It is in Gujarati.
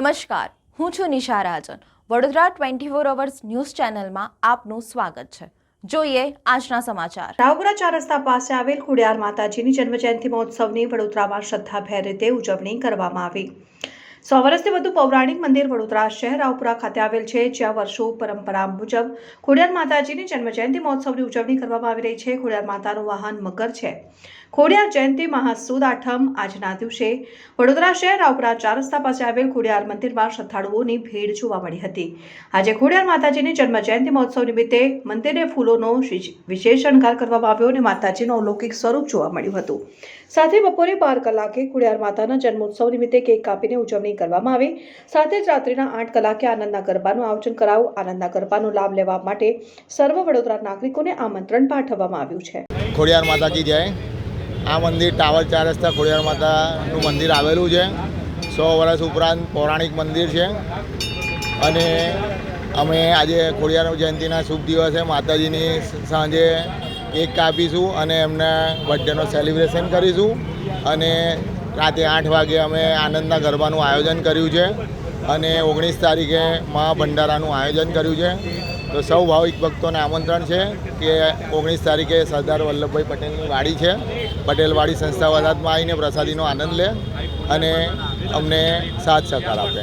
નમસ્કાર, હું છું Nisha Rajan. Vadodara twenty four hours news ચેનલમાં આપનું સ્વાગત છે. જોઈએ આજના સમાચાર. રાવપુરા ચાર રસ્તા પાસે આવેલ ખુડિયાર માતાજીની જન્મજયંતિ મહોત્સવની વડોદરામાં શ્રદ્ધાભેર રીતે ઉજવણી કરવામાં આવી. સો વર્ષથી વધુ પૌરાણિક મંદિર વડોદરા શહેર રાવપુરા ખાતે આવેલ છે, જ્યાં વર્ષો પરંપરા મુજબ ખોડિયાર માતાજીની જન્મજયંતિ મહોત્સવની ઉજવણી કરવામાં આવી રહી છે. ખોડિયાર માતાનું વાહન મગર છે. ખોડિયાર જયંતિ મહાસુદ આઠમ આજના દિવસે. વડોદરા શહેર રાવપુરા ચાર રસ્તા પાસે આવેલ ખોડિયાર મંદિરમાં શ્રદ્ધાળુઓની ભીડ જોવા મળી હતી. આજે ખોડિયાર માતાજીની જન્મ જયંતિ મહોત્સવ નિમિત્તે મંદિરે ફૂલોનો વિશેષ શણગાર કરવામાં આવ્યો અને માતાજીનું અલૌકિક સ્વરૂપ જોવા મળ્યું હતું. સાથે બપોરે બાર કલાકે ખોડિયાર માતાના જન્મોત્સવ નિમિત્તે કેક કાપીને ઉજવણી કરવામાં આવી. સાથે જ રાત્રિના આઠ કલાકે આનંદના ગરબાનું આયોજન કરાવું. આનંદના ગરબાનો લાભ લેવા માટે સર્વ વડોદરા નાગરિકોને આમંત્રણ પાઠવવામાં આવ્યું છે. ખોડિયાર માતાજી જય. આ મંદિર ટાવર ચાર રસ્તા ખોડિયાર માતાનું મંદિર આવેલું છે. સો વર્ષ ઉપરાંત પૌરાણિક મંદિર છે. અને અમે આજે ખોડિયાર જયંતિના શુભ દિવસે માતાજીની સાંજે કેક કાપીશું અને એમના બર્થડેનો સેલિબ્રેશન કરીશું. અને રાતે આઠ વાગે અમે આનંદના ગરબાનું આયોજન કર્યું છે. અને ઓગણીસ તારીખે મહાભંડારાનું આયોજન કર્યું છે. તો સૌ ભાવિક ભક્તોને આમંત્રણ છે કે ઓગણીસ તારીખે સરદાર વલ્લભભાઈ પટેલની વાડી છે. પટેલવાડી સંસ્થા વદાતમાં આવીને પ્રસાદીનો આનંદ લે અને અમને સાથ સહકાર આપે.